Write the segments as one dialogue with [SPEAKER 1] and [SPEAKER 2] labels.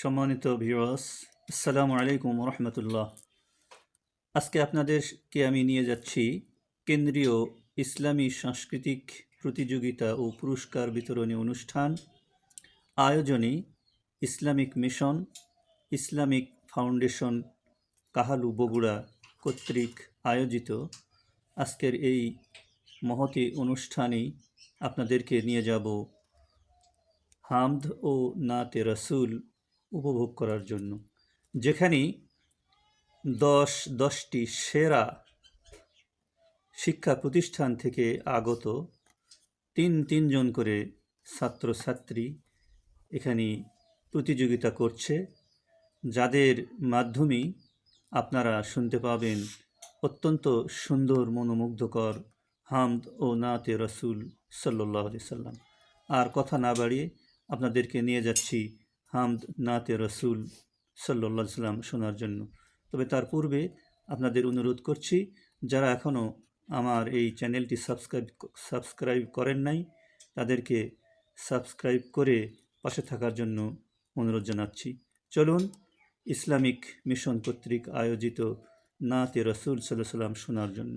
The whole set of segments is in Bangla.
[SPEAKER 1] সম্মানিত ভিউয়ার্স, আসসালামু আলাইকুম রহমতুল্লাহ। আজকে আপনাদেরকে আমি নিয়ে যাচ্ছি কেন্দ্রীয় ইসলামী সাংস্কৃতিক প্রতিযোগিতা ও পুরস্কার বিতরণী অনুষ্ঠান, আয়োজনে Islamic mission, Islamic foundation Kahalu Bogura কর্তৃক আয়োজিত। আজকের এই মহতি অনুষ্ঠানেই আপনাদেরকে নিয়ে যাব হামদ ও নাতে রসুল উপভোগ করার জন্য। যেখানে দশ, দশটি সেরা শিক্ষা প্রতিষ্ঠান থেকে আগত তিন, তিনজন করে ছাত্রছাত্রী এখানে প্রতিযোগিতা করছে, যাদের মাধ্যমেই আপনারা শুনতে পাবেন অত্যন্ত সুন্দর, মনোমুগ্ধকর হামদ ও নাতে রসুল সাল্লাহ সাল্লাম। আর কথা না বাড়িয়ে আপনাদেরকে নিয়ে যাচ্ছি হামদ নাতে রসুল সাল্লা সাল্লাম শোনার জন্য। তবে তার পূর্বে আপনাদের অনুরোধ করছি, যারা এখনও আমার এই চ্যানেলটি সাবস্ক্রাইব সাবস্ক্রাইব করেন নাই, তাদেরকে সাবস্ক্রাইব করে পাশে থাকার জন্য অনুরোধ জানাচ্ছি। চলুন ইসলামিক মিশন কর্তৃক আয়োজিত নাতে রসুল সাল্লাহ সাল্লাম শোনার জন্য।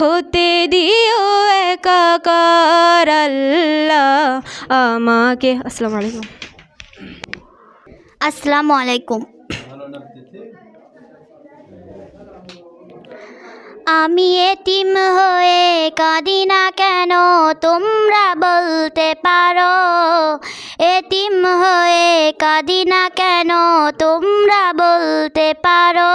[SPEAKER 2] হতে দিও একাকার আল্লাহ। আমাকে, আসসালামু আলাইকুম।
[SPEAKER 3] আসসালামু আলাইকুম। আমি এতিম হয়ে কাঁদি না কেন? তোমরা বলতে পারো। এতিম হয়ে কাঁদি না কেন? তোমরা বলতে পারো।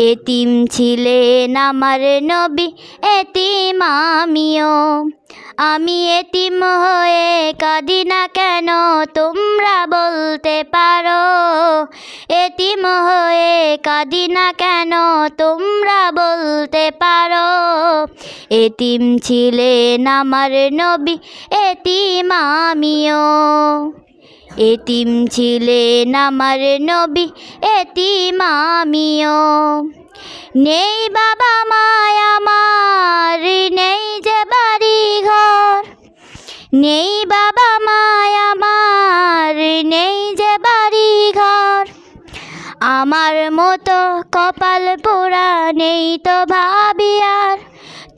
[SPEAKER 3] এতিম ছিলেন আমার নবী, এতিম আমিও। আমি এতিম হয়ে কাঁদি না কেন, তোমরা বলতে পারো। এতিম হয়ে কাঁদি না কেন, তোমরা বলতে পারো। এতিম ছিলেন আমার নবী, এতিম আমিও। এতিম ছিলেন আমার নবী, এতিম আমিও। নেই বাবা মায় আমার, নেই যে বাড়ি ঘর নেই বাবা মায় আমার, নেই যে বাড়ি ঘর আমার মতো কপাল পোড়া নেই তো ভাবি আর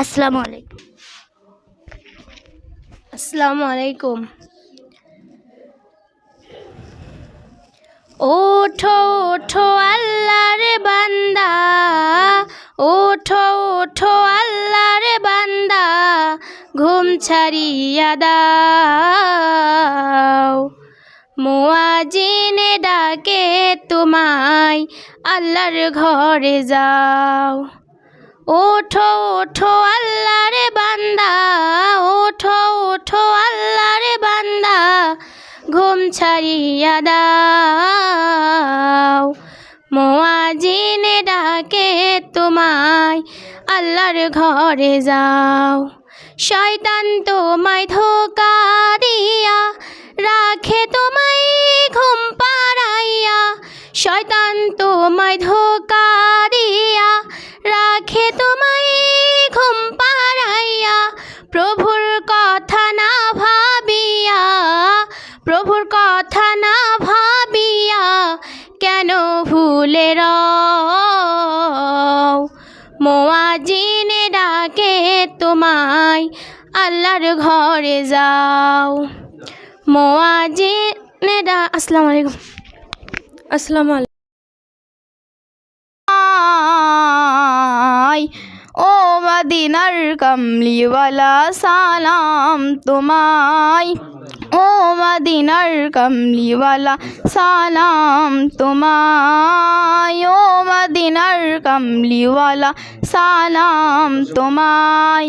[SPEAKER 4] আসসালামু আলাইকুম।
[SPEAKER 5] আসসালামু আলাইকুম। ওঠো ওঠো আল্লাহর বান্দা। ওঠো ওঠো আল্লাহর বান্দা। ঘুম ছাড়িয়া দাও। মোয়াজিনে ডাকে তোমায়, আল্লাহর ঘরে যাও। ওঠো ওঠো আল্লাহ রে বান্দা, ওঠো ওঠো আল্লাহ রে বান্দা, ঘুম ছাড়িয়া দাও। মোয়াজিনে ডাকে তোমায়, আল্লাহর ঘরে যাও। শয়তান তোমায় ধোকা মোয়াজিনে ডা আসসালামু আলাইকুম। আসসালামু আলাইকুম।
[SPEAKER 6] ও মদিনার কমলিওয়ালা সালাম তোমায়। ও মদিনার কমলিওয়ালা সালাম তোমায়। ও মদিনার কমলিওয়ালা সালাম তোমায়।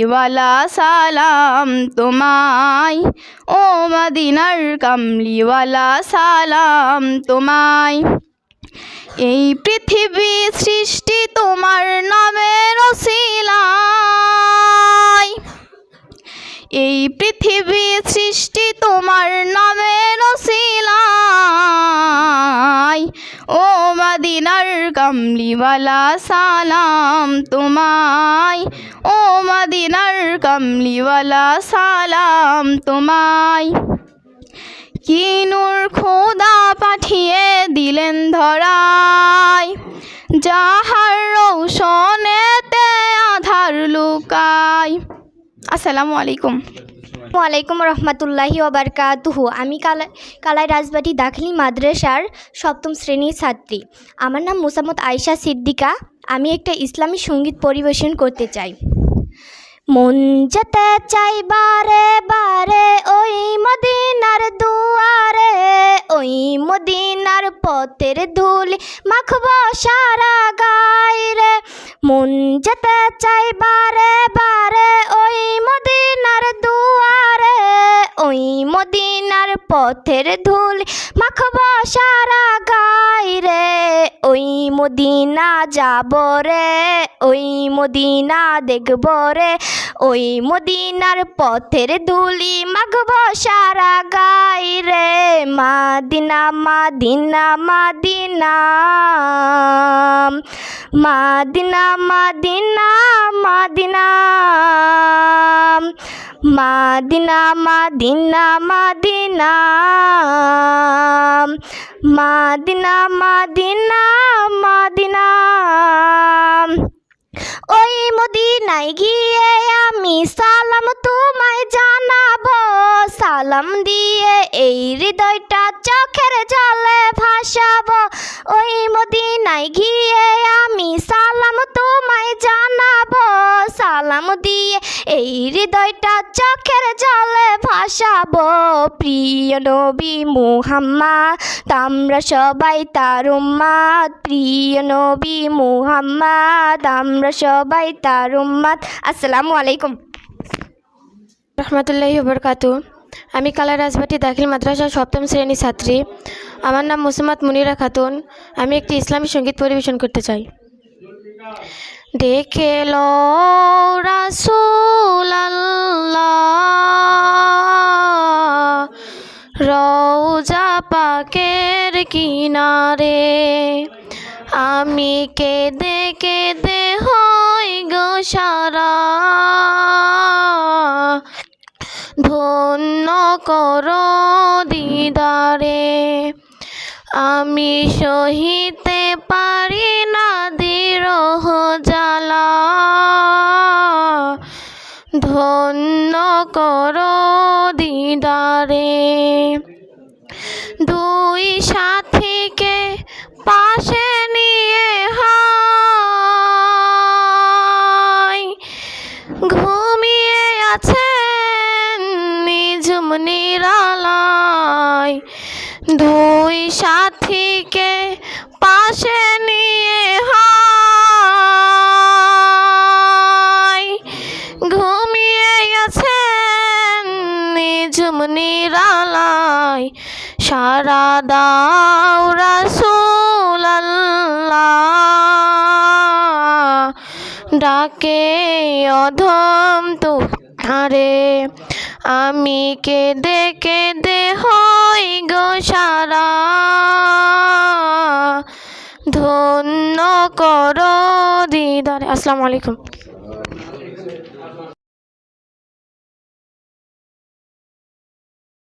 [SPEAKER 6] কমলিওয়ালা সালাম তোমায় ও মদিনার কমলিওয়ালা সালাম তোমায় এই পৃথিবী সৃষ্টি তোমার নামের ওসিলায়। এই পৃথিবী সৃষ্টি তোমার নামের ওসিলায়। ও মদিনার কমলিওয়ালা সালাম তোমায়। মদিনার কমলিওয়ালা সালাম তোমায়। কি নূর খোদা পাঠিয়ে দিলেন ধরায়। যাহার রৌশনেতে আধার লুকায়। আসসালামু আলাইকুম।
[SPEAKER 4] ওয়ালাইকুম রহমতুল্লাহি ওবরকাতুহু আমি কালাই কালাই রাজবাড়ি দাখিলি মাদ্রাসার সপ্তম শ্রেণির ছাত্রী। আমার নাম মুসামত আয়শা সিদ্দিকা। আমি একটা ইসলামী সংগীত পরিবেশন করতে চাই। মন যেতে চাই বারে বারে, ওই মদিনার দুয়ারে, ওই মদিনার পথের ধুলি মাখব সারা গায়ে রে মন যেতে চাই বারে বারে, ওই মদিনার দুয়ারে, ওই মদিনার পথের ধুলি মদিনা যাব রে, ওই মদিনা দেখব রে। ওই মদিনার পথের ধুলি মাখব সারা গাই রে। মাদিনা মাদিনা মাদিনা মাদিনা মাদিনা মাদিনা। মাদিনা মাদিনা মাদিনা। মাদিনা মাদিনা মাদিনা। ওই মদিনায় গিয়ে আমি সালাম তোমায় জানাব। সালাম দিয়ে এই হৃদয়টা চোখের জলে ভাসাবো। ওই মদিনায় গিয়ে আমি সালাম তোমায় জানাব। সালাম দিয়ে এই হৃদয়টা চোখের জলে ভাসাবো। প্রিয় নবী মুহাম্মদ, আমরা সবাই তার উম্মাদ। প্রিয় নবী মুহাম্মদ, আমরা সবাই তার উম্মাদ। আসসালামু আলাইকুম।
[SPEAKER 7] রহমতুল্লাহি বরকাতু আমি কালা রাজবাটি দাখিল মাদ্রাসার সপ্তম শ্রেণির ছাত্রী। আমার নাম মুসমাত মুনিরা খাতুন। আমি একটি ইসলামী সংগীত পরিবেশন করতে চাই। দেখে রওজা পাকের কিনারে আমি কেঁদে কেঁদে হই গো সারা। ধন্য করো দিদারে। আমি সহিতে পারি না দিরহ জ্বালা। ধন্য করো দিদারে। দুই সাথীকে পাশে নিরালায় দুই সাথীকে পাশে নিয়ে হাই। ঘুমিয়ে গেছেন নিঝুম নিরালায় সারা দাও ডাকে অধম তো আরে আমি কেঁদে কেঁদে হই গো সারা। ধন্য কর দিদারে। আসসালামু আলাইকুম।